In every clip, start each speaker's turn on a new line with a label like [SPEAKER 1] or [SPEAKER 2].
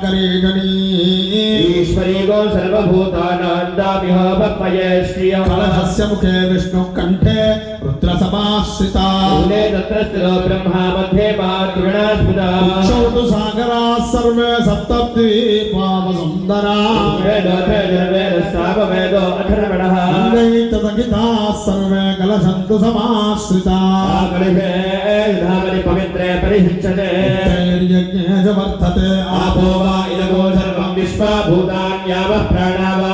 [SPEAKER 1] यावरद्वरे विदस्तयाजेके रक्ष्यासु सोमया
[SPEAKER 2] ब्रह्मारान्दुरादर्शान्नित्यपुष्टाङ्गरेजनी
[SPEAKER 1] ईश्वरी गो सर्वभूतानान्दामिह पप्पये श्रियः
[SPEAKER 2] कलशस्य मुखे विष्णुः कण्ठे रुद्रसमाश्रिता
[SPEAKER 1] मूले तत्र स्थिरो ब्रह्मा मध्ये मातृणास्पदा
[SPEAKER 2] उक्षौ तु सागराः సర్వ సప్తప్తి
[SPEAKER 1] పాప సుందరా
[SPEAKER 2] వేదో వేద వేద స్థాప
[SPEAKER 1] వేదో అధరమణః అంగైత
[SPEAKER 2] సంగీతా సర్వే కలశంతు
[SPEAKER 1] సమాశ్రితా కలిభే ధామని పవిత్రే పరిహించతే ధైర్యజ్ఞే వర్ధతే ఆపో వా ఇదగో సర్వం విశ్వభూతాన్యావ ప్రాణావా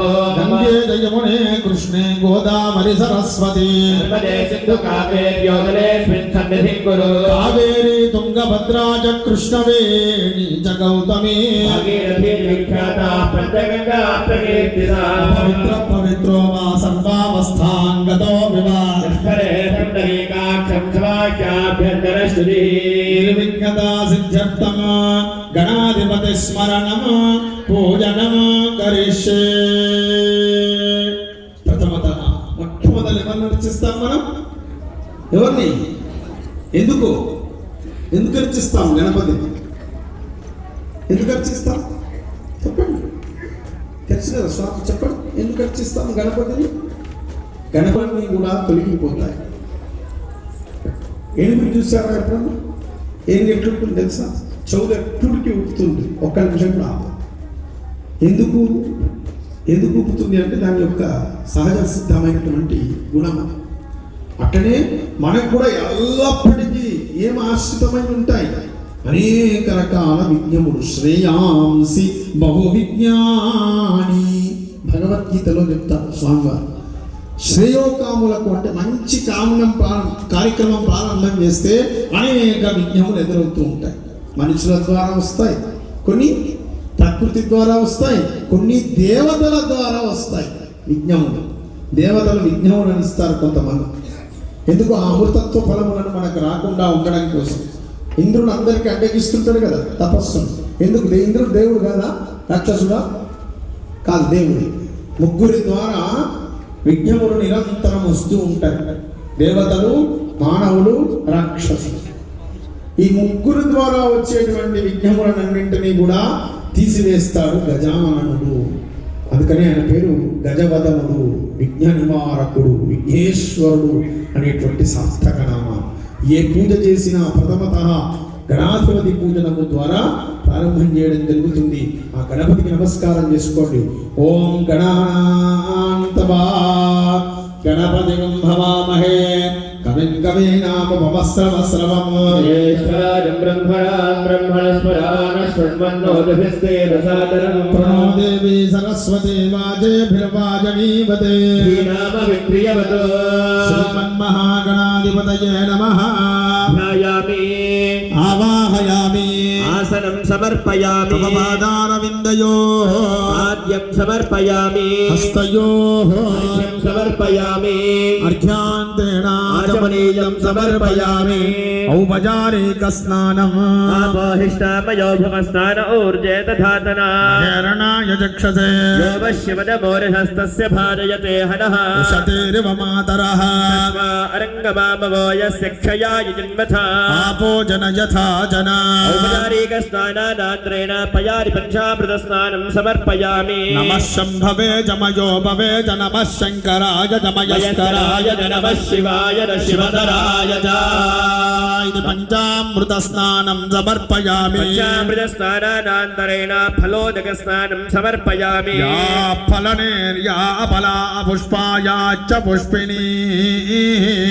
[SPEAKER 2] यमुने कृष्णे गोदावरि सरस्वती कावेरी तुङ्गभद्रा च कृष्णवेणी च गौतमी पवित्र पवित्रो
[SPEAKER 1] मा सर्वावस्थाङ्गतो
[SPEAKER 2] विवाभ्यन्तरश्रुतिर्विघ्नता सिद्ध्यर्थम गणाधिपतिस्मरणम् पूजनं करिष्ये ఎవరిని మనం? ఎవరిని? ఎందుకు? ఎందుకు అర్చిస్తాం గణపతిని? ఎందుకు అర్చిస్తాం చెప్పండి. తెలుసు కదా స్వామి చెప్పండి. ఎందుకు అర్చిస్తాం గణపతిని? గణపతిని కూడా తొలగిపోతాయి. ఎనిమిది చూసారా ఎప్పుడన్నా? ఏనుగు ఎట్లుంటుంది తెలుసా? చెవులు ఎప్పుడికి ఉప్పుతుంది ఒక్క నిమిషం కూడా ఎందుకు? ఎందుకు ఉప్పుతుంది అంటే దాని యొక్క సహజ సిద్ధమైనటువంటి గుణం అది. అట్టనే మనకు కూడా ఎల్లప్పటికీ ఏం ఆశ్రితమై ఉంటాయి? అనేక రకాల విజ్ఞములు శ్రేయాంసి బహు విజ్ఞాని భగవద్గీతలో చెప్తారు స్వామివారు. శ్రేయోకాములకు అంటే మంచి కామనం కార్యక్రమం ప్రారంభం చేస్తే అనేక విజ్ఞములు ఎదురవుతూ ఉంటాయి. మనుషుల ద్వారా వస్తాయి. కొన్ని ప్రకృతి ద్వారా వస్తాయి. కొన్ని దేవతల ద్వారా వస్తాయి విజ్ఞములు. దేవతలు విజ్ఞములను ఇస్తారు కొంతమంది. ఎందుకు ఆ అమృతత్వ ఫలములను మనకు రాకుండా ఉండడం కోసం? ఇంద్రుడు అందరికీ అడ్డగిస్తుంటాడు కదా తపస్సును. ఎందుకు? దే- ఇంద్రుడు దేవుడు కదా? రాక్షసుడా? కాదు దేవుడి. ముగ్గురి ద్వారా విజ్ఞములు నిరంతరం వస్తూ ఉంటారు దేవతలు మానవులు రాక్షసులు. ఈ ముగ్గురు ద్వారా వచ్చేటువంటి విజ్ఞములన్నింటినీ కూడా తీసివేస్తాడు గజాననుడు. అందుకని ఆయన పేరు గజవదనుడు విఘ్న నివారకుడు విఘ్నేశ్వరుడు. అనేటువంటి సార్థక నామ ఏ పూజ చేసినా ప్రథమత గణాధిపతి పూజనము ద్వారా ప్రారంభం చేయడం జరుగుతుంది. ఆ గణపతికి నమస్కారం చేసుకోండి. ఓం గణాంతవా గణపతి భవామహే ేష్రాజం
[SPEAKER 1] బ్రహ్మణా బ్రహ్మణస్మరాణస్మన్నోభిస్తే రసాదరం
[SPEAKER 2] ప్రణో దేవీ సరస్వతే వాజేభిర్వాజనీవతే
[SPEAKER 1] నామ
[SPEAKER 2] విక్రియవతో శ్రీమన్మహాగణాధిపతయే
[SPEAKER 1] నమః
[SPEAKER 2] ధ్యాయామి
[SPEAKER 1] ఆవాహయామి ఆసనం
[SPEAKER 2] సమర్పయామి
[SPEAKER 1] పాదారవిందయోః ఆద్యం
[SPEAKER 2] సమర్పయామి
[SPEAKER 1] హస్తయోః సమర్పయామి
[SPEAKER 2] అర్ఘ్యాంతేనా
[SPEAKER 1] आचमनीयं समर्पयामि
[SPEAKER 2] औपचारिकस्नानम्
[SPEAKER 1] आपोहिष्टामयो भवस्नान ऊर्जे तथातना
[SPEAKER 2] हेरणाय चक्षसे
[SPEAKER 1] यो वश्यवदमोर्हस्तस्य भारयते हनः
[SPEAKER 2] उशतेरिव मातरः
[SPEAKER 1] अरङ्गमामवो यस्य क्षयाय जन्मथा
[SPEAKER 2] आपो जन यथा जना
[SPEAKER 1] औपचारिकस्नानानान्तरेण पयारि पञ्चामृतस्नानं समर्पयामि
[SPEAKER 2] नमः शम्भवे जमयो भवे च नमः शङ्कराय जमयस्कराय
[SPEAKER 1] वयस्कराय च नमः शिवाय न शिवधराय च
[SPEAKER 2] इति पञ्चामृतस्नानं समर्पयामि
[SPEAKER 1] पञ्चामृतस्नानान्तरेण फलोदकस्नानं समर्पयामि
[SPEAKER 2] या फलनेर्या अपला पुष्पाया च पुष्पिणी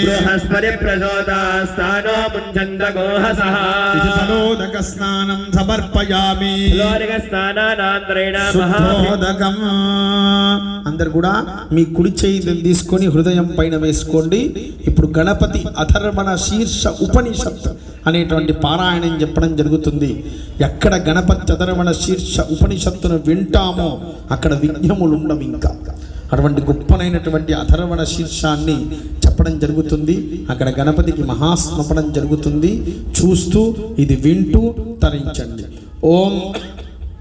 [SPEAKER 1] बृहस्पति प्रचोदास्तानो मुञ्चन्त गोहसः
[SPEAKER 2] इति फलोदकस्नानं समर्पयामि
[SPEAKER 1] फलोदकस्नानान्तरेण महा
[SPEAKER 2] శుద్ధోదకం అందరు కూడా మీ కుడి చేయి తీసుకొని హృదయం పైన వేసుకోండి. ఇప్పుడు గణపతి అథర్వణ శీర్ష ఉపనిషత్ అనేటువంటి పారాయణం చెప్పడం జరుగుతుంది. ఎక్కడ గణపతి అథర్వణ శీర్ష ఉపనిషత్తును వింటామో అక్కడ విఘ్నములు ఉండవు ఇంకా. అటువంటి గొప్పనైనటువంటి అథర్వణ శీర్షాన్ని చెప్పడం జరుగుతుంది. అక్కడ గణపతికి మహాస్మపడం జరుగుతుంది. చూస్తూ ఇది వింటూ తరించండి. ఓం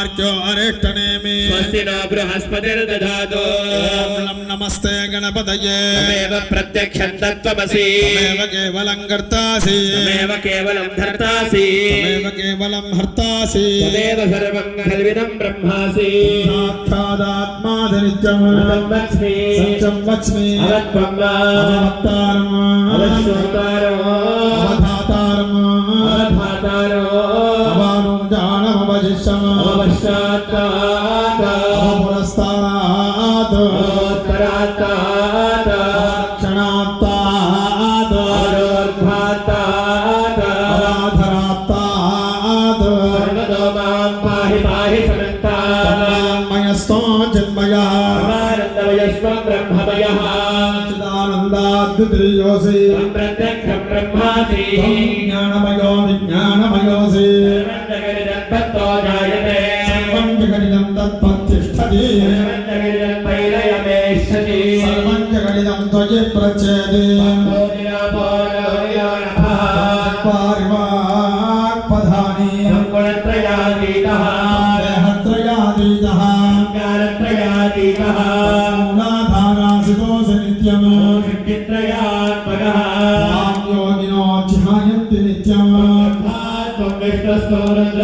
[SPEAKER 2] అరిష్టనేమి
[SPEAKER 1] స్వస్తి న బృహస్పతిర్దధాతు
[SPEAKER 2] ఓం లం నమస్తే గణపతయే
[SPEAKER 1] తమేవ ప్రత్యక్షం తత్వమసి
[SPEAKER 2] తమేవ కేవలం కర్తాసి
[SPEAKER 1] తమేవ కేవలం ధర్తాసి
[SPEAKER 2] తమేవ కేవలం హర్తాసి
[SPEAKER 1] తమేవ సర్వం కల్విదం బ్రహ్మాసి
[SPEAKER 2] సాక్షాదాత్మాధనిత్యం
[SPEAKER 1] అతం లక్ష్మి
[SPEAKER 2] సత్యం లక్ష్మి
[SPEAKER 1] అవత్వం అవపశ్చాత్తాత
[SPEAKER 2] అవపురస్తాత్
[SPEAKER 1] అవోత్తరాత్తాత
[SPEAKER 2] క్షణాత్తాత్ सर्वञ्जगणितं तत्पत् तिष्ठति सर्वञ्जगणितं
[SPEAKER 1] त्वयि
[SPEAKER 2] प्रचेदे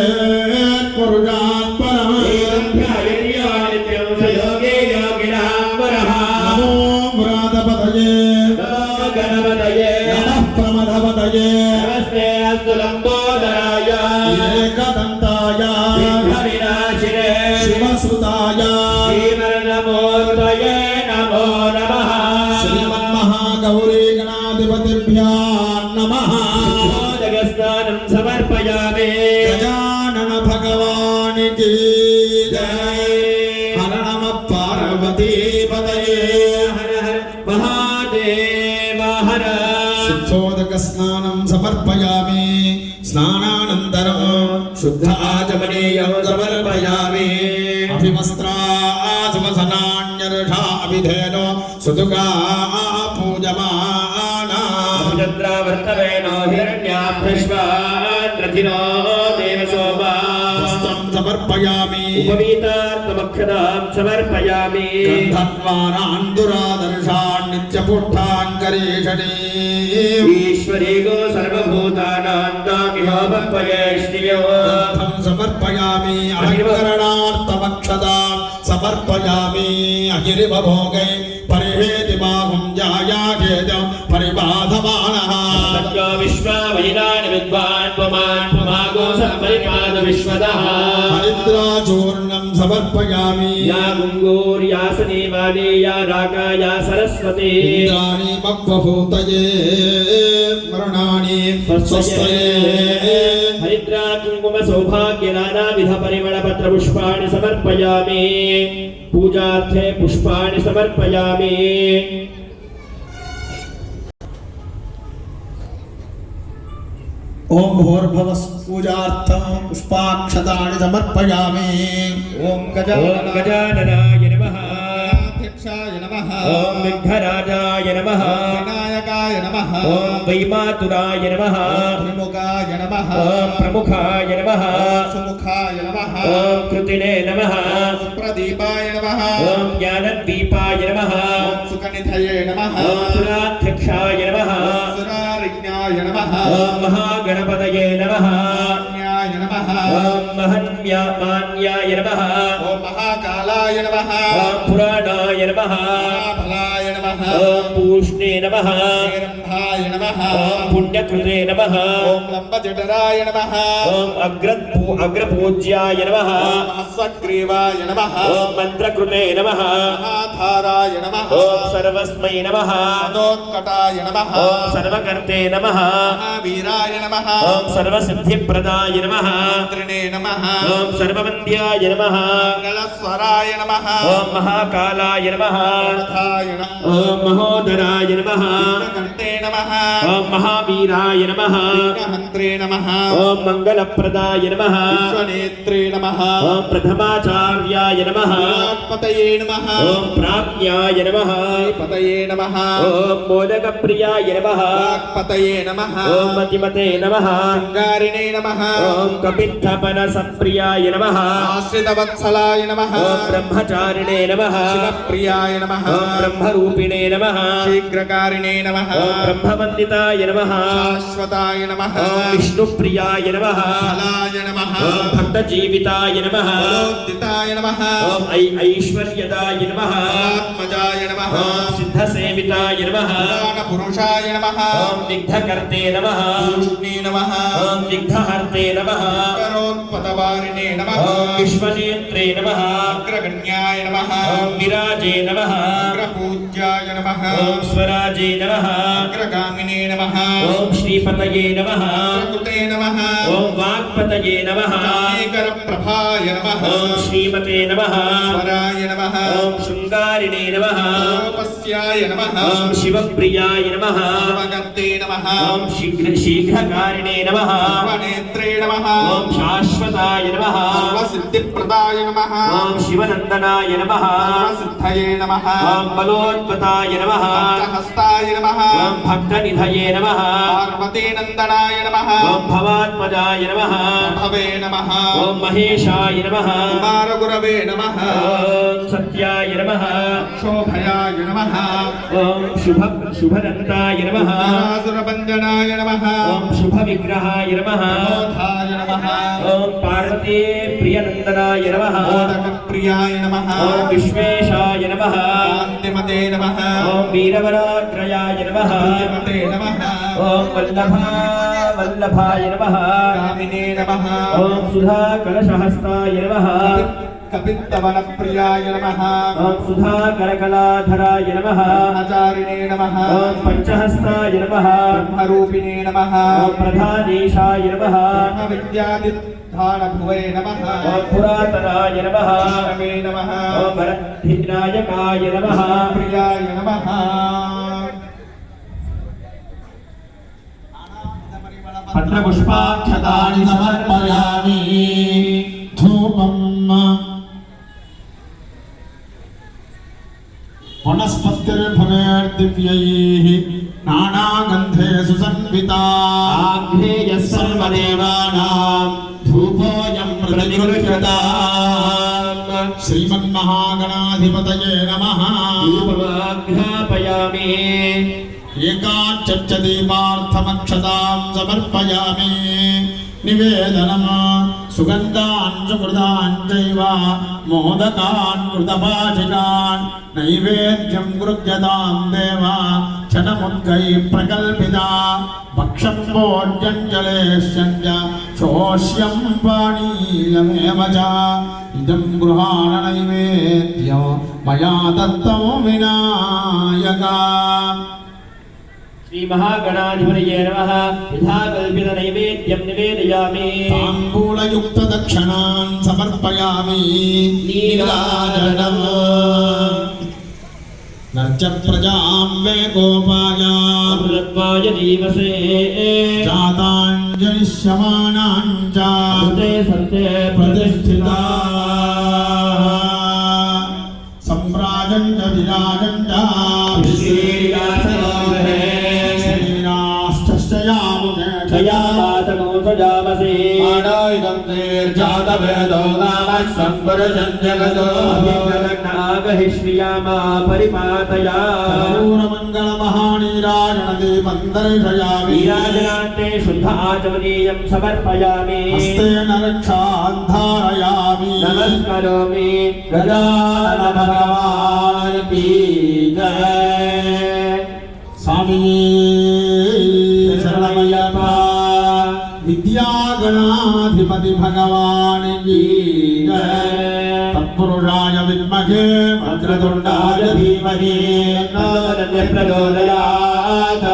[SPEAKER 2] చతుష్టాగ్రోపకృతయే పురుషాత్ పరమ నమో వ్రాతపతయే నమః భగవానికి జయ హర నమ పార్వతీ పదయే
[SPEAKER 1] హర హర మహాదేవ హర
[SPEAKER 2] శుద్ధోదక స్నానం సమర్పయామి స్నానానంతరం శుద్ధ ఆచమనీయం సమర్పయామి అభివస్త్రాసువసనాన్యర్షా అభిధేనో సుదుగా పూజమానా సమర్పయామి.
[SPEAKER 1] ఉపవీతాత్మక్షదాం సమర్పయామి.
[SPEAKER 2] గంధద్వారాందురాదర్శాన్ నిత్యపుష్టాంకరీషణీ
[SPEAKER 1] ఈశ్వరీగో సర్వభూతానాం
[SPEAKER 2] సమర్పయామి. అలంకరణార్థమక్షదాం
[SPEAKER 1] سمرپیا پریوی باہن پریبا ہریدا
[SPEAKER 2] چوپیاں سرسوتی مکت हरिद्रा
[SPEAKER 1] कुंकुम सौभाग्य नाना विध परिमल पत्र पुष्पाणि समर्पयामि पूजार्थे पुष्पाणि समर्पयामि
[SPEAKER 3] ओम भोरभव पूजार्थम पुष्पाक्षताणि समर्पयामि
[SPEAKER 1] ओम गजानन गजानन नमः
[SPEAKER 3] अध्यक्षाय नमः
[SPEAKER 1] ओम विघ्नराजाय नमः
[SPEAKER 3] వినాయకాయ నమ
[SPEAKER 1] ఓం వైమాతురాయ నమ
[SPEAKER 3] త్రిముఖాయ నమ
[SPEAKER 1] ఓం ప్రముఖాయ నమ
[SPEAKER 3] సుముఖాయ నమ
[SPEAKER 1] ఓం కృతినే నమ
[SPEAKER 3] ప్రదీపాయ నమ
[SPEAKER 1] ఓం జ్ఞానదీపాయ నమ
[SPEAKER 3] సుఖనిధయే నమ
[SPEAKER 1] ఓం సురాధ్యక్షాయ నమ
[SPEAKER 3] సురారిజ్ఞాయ నమ మహాగణపతయే నమ ఓం నమ
[SPEAKER 1] ఓం నమ
[SPEAKER 3] పురాణాయ నమ
[SPEAKER 1] ఫలాయ ఓం
[SPEAKER 3] పూష్ణే నమ
[SPEAKER 1] ఓం పుణ్యకృతే నమ
[SPEAKER 3] ఓం లంబజటరాయ నమ
[SPEAKER 1] ఓం అగ్రపూ అగ్రపూజ్యాయ
[SPEAKER 3] నమ అశ్వగ్రీవాయ నమ
[SPEAKER 1] ఓం మంత్రకృతే నమ
[SPEAKER 3] మహాధారాయ నమ
[SPEAKER 1] ఓం సర్వస్మై నమ
[SPEAKER 3] సదోత్కటాయ నమ
[SPEAKER 1] ఓం సర్వకర్తే నమ
[SPEAKER 3] మహావీరాయ నమ
[SPEAKER 1] సర్వసిద్ధిప్రదాయ నమ
[SPEAKER 3] త్రిణే నమ
[SPEAKER 1] ఓం నమ
[SPEAKER 3] మంగళస్వరాయ నమ
[SPEAKER 1] మహాకాలాయ నమ ఓం
[SPEAKER 3] మహోదరాయ నమ.
[SPEAKER 1] ఓం
[SPEAKER 3] మహావీరాయ నమ.
[SPEAKER 1] नेत्रे नमः ॐ मङ्गलप्रदाय नमः
[SPEAKER 3] विश्वनेत्रे नमः
[SPEAKER 1] ॐ प्रथमाचार्याय नमः
[SPEAKER 3] पतये नमः
[SPEAKER 1] ॐ प्राज्ञाय नमः
[SPEAKER 3] पतये नमः
[SPEAKER 1] ॐ मोदकप्रियाय नमः
[SPEAKER 3] पतये नमः
[SPEAKER 1] ॐ मतिमते नमः
[SPEAKER 3] शृङ्गारिणे नमः
[SPEAKER 1] ॐ कपित्थपनसप्रियाय नमः
[SPEAKER 3] आश्रितवत्सलाय नमः
[SPEAKER 1] ॐ ब्रह्मचारिणे नमः
[SPEAKER 3] शिवप्रियाय नमः
[SPEAKER 1] ॐ ब्रह्मरूपिणे नमः
[SPEAKER 3] शीघ्रकारिणे नमः
[SPEAKER 1] ॐ ब्रह्मवन्दिताय नमः शाश्वताय नमः
[SPEAKER 3] విష్ణుప్రియాయ నమ.
[SPEAKER 1] ఓం భక్త
[SPEAKER 3] జీవితాయ నమ.
[SPEAKER 1] ఓం ఐ ఐశ్వర్యదాయ నమ.
[SPEAKER 3] ఆత్మజాయ నమ.
[SPEAKER 1] ఓం సిద్ధ సేవితాయ నమ.
[SPEAKER 3] పురుషాయ నమ.
[SPEAKER 1] ఓం విఘ్నకర్తే నమ.
[SPEAKER 3] విష్ణే నమ.
[SPEAKER 1] ఓం విఘ్నహర్తే నమ.
[SPEAKER 3] కరోత్పతవారిణే నమ.
[SPEAKER 1] ఓం విశ్వనేత్రే నమ.
[SPEAKER 3] అగ్రగణ్యాయ నమ.
[SPEAKER 1] ఓం విరాజే నమ.
[SPEAKER 3] అగ్రపూజ్యాయ నమ.
[SPEAKER 1] ఓం స్వరాజే నమ.
[SPEAKER 3] అగ్రగామినే నమ.
[SPEAKER 1] ఓం
[SPEAKER 3] శ్రీపతయే నమ.
[SPEAKER 1] ఓం వాక్పతయే
[SPEAKER 3] నమ। ప్రభాయ నమ
[SPEAKER 1] ఓం శ్రీమతే నమ।
[SPEAKER 3] స్వరాయ నమ
[SPEAKER 1] ఓం శృంగారిణే నమ।
[SPEAKER 3] పస్యాయ నమ
[SPEAKER 1] ఓం శివప్రియాయ నమ।
[SPEAKER 3] సామగత్తే నమ
[SPEAKER 1] ఓం శీఘ్ర శీఘ్రకారిణే నమ
[SPEAKER 3] సర్వనేత్రే నమ
[SPEAKER 1] ఓం శాశ్వతాయ నమ
[SPEAKER 3] సర్వసిద్ధిప్రదాయ నమ
[SPEAKER 1] ఓం శివనందనాయ నమ
[SPEAKER 3] సర్వసిద్ధయే నమ
[SPEAKER 1] ఓం బలోత్పతాయ నమ
[SPEAKER 3] పంచహస్తాయ నమ
[SPEAKER 1] ఓం భక్తనిధయే నమ
[SPEAKER 3] పార్వతీనందనాయ నమ
[SPEAKER 1] شو شہ
[SPEAKER 3] نم پارتی
[SPEAKER 1] نمپیشا वीरभद्राय नमः ॐ वीरवराग्रयाय नमः नमः ॐ वल्लभा वल्लभाय नमः
[SPEAKER 3] कामिने नमः
[SPEAKER 1] ॐ सुधाकलशहस्ताय नमः
[SPEAKER 3] కపిత్తవన ప్రియాయ నమః.
[SPEAKER 1] ఓం సుధాకరకళాధరాయ నమః.
[SPEAKER 3] ఆచారిణే నమః.
[SPEAKER 1] ఓం పంచహస్తాయ నమః.
[SPEAKER 3] బ్రహ్మరూపిణే నమః.
[SPEAKER 1] ఓం
[SPEAKER 3] ప్రధానేశాయ నమః.
[SPEAKER 1] విద్యాది ధానభువే
[SPEAKER 3] నమః. ఓం
[SPEAKER 1] పురాతనాయ నమః. శ్రమే నమః.
[SPEAKER 3] ప్రియాయ నమః.
[SPEAKER 2] పత్రపుష్పాక్షతాని సమర్పయామి. ధూపం वनस्पतिर्भवेर्दिव्यैः नानागन्धे सुसंविता
[SPEAKER 1] आग्नेयः
[SPEAKER 2] सर्वदेवानाम् धूपोऽयं प्रतिगृह्यता
[SPEAKER 1] श्रीमन्महागणाधिपतये
[SPEAKER 2] नमः धूपमाघ्रापयामि एकाच्चर्च दीपार्थमक्षतां समर्पयामि निवेदनम् சுகந்தான் சுகிருதான் செய்வா மோதகான் கிருதபாஷிகான் நைவேத்தியம் குருஜதாம் தேவா சனமுத்கை பிரகல்பிதா. பக்ஷம் போஜஞ்சலேஷஞ்ச சோஷ்யம் பாணீயமேவஜ. இதம் குருஹாண நைவேத்தியம் மயா தத்தம் விநாயகா.
[SPEAKER 1] श्रीमहागणाधिपतये नमः यथा कल्पितनैवेद्यं निवेदयामि
[SPEAKER 2] ताम्बूलयुक्तदक्षिणान् समर्पयामि नीराजनम् नर्च प्रजां वे गोपाय
[SPEAKER 1] अमृतत्वाय जीवसे
[SPEAKER 2] जाताञ्जलिष्यमाणां च
[SPEAKER 1] अमृते सन्ते
[SPEAKER 2] प्रतिष्ठिता सम्राजं च विराजं सम्परशं जगतो
[SPEAKER 1] नागहिष्यामा परिपातया
[SPEAKER 2] पूर्णमङ्गलमहानीराजनदीपन्दर्शयामि
[SPEAKER 1] वीराजनान्ते शुद्ध आचमनीयं समर्पयामि
[SPEAKER 2] हस्तेन रक्षान् धारयामि
[SPEAKER 1] नमस्करोमि
[SPEAKER 2] गजानन भगवान् की
[SPEAKER 1] जय
[SPEAKER 2] स्वामी వక్రతుండాయ
[SPEAKER 1] ధీమహి
[SPEAKER 2] తన్నో ప్రచోదయాత్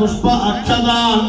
[SPEAKER 2] పుష్ప అక్షతాం